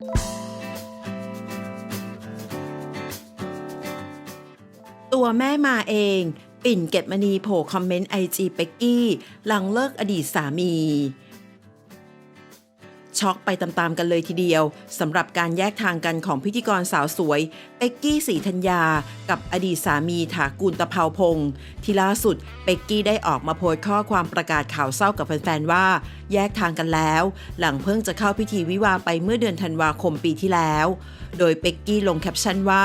ตัวแม่มาเอง ปิ่นเก็บมณีโผล่คอมเมนต์ไอจีเป็กกี้ หลังเลิกอดีตสามี ช็อกไปตามๆกันเลยทีเดียวสำหรับการแยกทางกันของพิธีกรสาวสวยเป็กกี้สีธัญญา กับอดีตสามีถากูลตะเภาพงศ์ที่ล่าสุดเป็กกี้ได้ออกมาโพสต์ข้อความประกาศข่าวเศร้ากับแฟนๆว่า แยกทางกันแล้ว หลังเพิ่งจะเข้าพิธีวิวาไปเมื่อเดือนธันวาคมปีที่แล้วโดยเป็กกี้ลงแคปชั่นว่า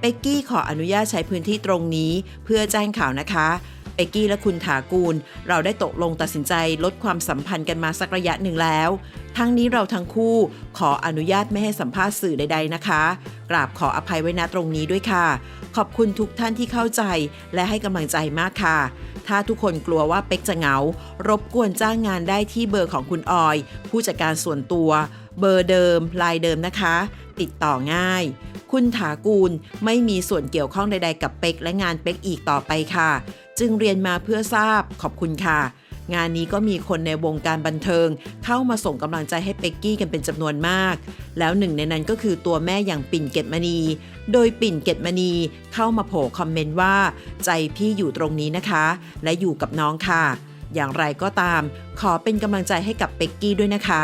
เป็กกี้ขออนุญาตใช้พื้นที่ตรงนี้ เพื่อแจ้งข่าวนะคะเป็กกี้และคุณถากูล เราได้ตกลงตัดสินใจลดความสัมพันธ์กันมาสักระยะหนึ่งแล้ว ทั้งนี้เราทั้งคู่ขออนุญาตไม่ให้สัมภาษณ์สื่อใด ๆนะคะ กราบขออภัยไว้ณตรงนี้ด้วยค่ะ ขอบคุณทุกท่านที่เข้าใจและให้กำลังใจมากค่ะ ถ้าทุกคนกลัวว่าเป็กจะเหงา รบกวนจ้างงานได้ที่เบอร์ของคุณออย ผู้จัดการส่วนตัว เบอร์เดิมลายเดิมนะคะ ติดต่อง่าย คุณถากูลไม่มีส่วนเกี่ยวข้องใดๆกับเป็กและงานเป็กอีกต่อไปค่ะ จึงเรียนมาเพื่อทราบขอบคุณค่ะ งานนี้ก็มีคนในวงการบันเทิง เข้ามาส่งกำลังใจให้เป็กกี้กันเป็นจำนวนมาก แล้วหนึ่งในนั้นก็คือตัวแม่อย่างปิ่นเกตมณี โดยปิ่นเกตมณีเข้ามาโผล่คอมเมนต์ว่า ใจพี่อยู่ตรงนี้นะคะ และอยู่กับน้องค่ะ อย่างไรก็ตาม ขอเป็นกำลังใจให้กับเป็กกี้ด้วยนะคะ